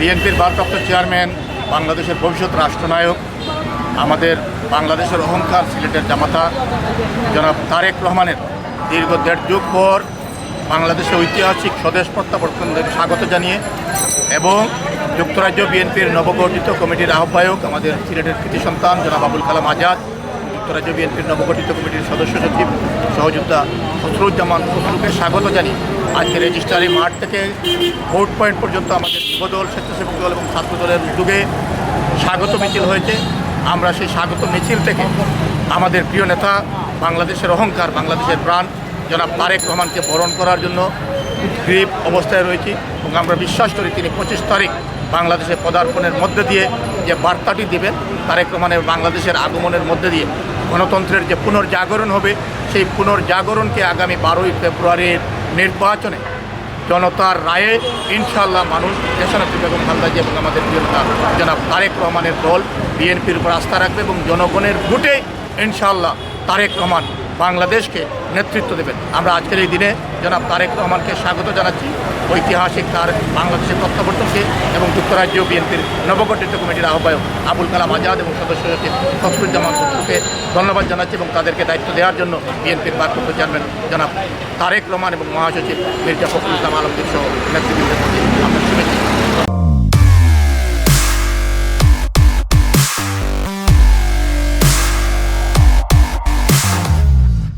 বিএনপির ভারপ্রাপ্ত চেয়ারম্যান, বাংলাদেশের ভবিষ্যৎ রাষ্ট্রনায়ক, আমাদের বাংলাদেশের অহংকার সিলেটের জামাতা, জনাব তারেক রহমানের দীর্ঘ দেড় যুগ পর বাংলাদেশের ঐতিহাসিক স্বদেশ প্রত্যাবর্তনদের স্বাগত জানিয়ে এবং যুক্তরাজ্য বিএনপির নবগঠিত কমিটির আহ্বায়ক, আমাদের সিলেটের কৃতি সন্তান, জনাব আবুল কালাম আজাদ, যুক্তরাজ্য বিএনপির নবগঠিত কমিটির সদস্য সচিব, সহযোদ্ধা ফসরুজ্জামান ফসরুকে স্বাগত জানিয়ে আজকে রেজিস্ট্রারি মাঠ থেকে ভোট পয়েন্ট পর্যন্ত আমাদের যুবদল স্বেচ্ছাসেবক দল এবং ছাত্র দলের উদ্যোগে স্বাগত মিছিল হয়েছে। আমরা সেই স্বাগত মিছিল থেকে আমাদের প্রিয় নেতা, বাংলাদেশের অহংকার, বাংলাদেশের প্রাণ, জনাব তারেক রহমানকে বরণ করার জন্য উদ্গ্রীব অবস্থায় রয়েছি এবং আমরা বিশ্বাস করি তিনি পঁচিশ তারিখ বাংলাদেশে পদার্পণের মধ্যে দিয়ে যে বার্তাটি দেবেন, তারেক রহমানের বাংলাদেশের আগমনের মধ্যে দিয়ে গণতন্ত্রের যে পুনর্জাগরণ হবে, সেই পুনর্জাগরণকে আগামী বারোই ফেব্রুয়ারির নির্বাচনে জনতার রায়ে ইনশাল্লাহ মানুষ দেশনাথী বেগম খালদাজি এবং আমাদের জনতা জনাব তারেক রহমানের দল বিএনপির উপর আস্থা রাখবে এবং জনগণের ভোটে ইনশাল্লাহ তারেক রহমান বাংলাদেশকে নেতৃত্ব দেবেন। আমরা আজকের এই দিনে জনাব তারেক রহমানকে স্বাগত জানাচ্ছি। ঐতিহাসিক তার বাংলাদেশের প্রত্যাবর্তনকে এবং যুক্তরাজ্য বিএনপির নবগঠিত কমিটির আহ্বায়ক আবুল কালাম আজাদ এবং সদস্য সচিব ফখরুজ্জামান ফখরুকে ধন্যবাদ জানাচ্ছি এবং তাদেরকে দায়িত্ব দেওয়ার জন্য বিএনপির ভারপ্রাপ্ত চেয়ারম্যান জনাব তারেক রহমান এবং মহাসচিব মির্জা ফখরুল ইসলাম সহ নেতৃবৃন্দ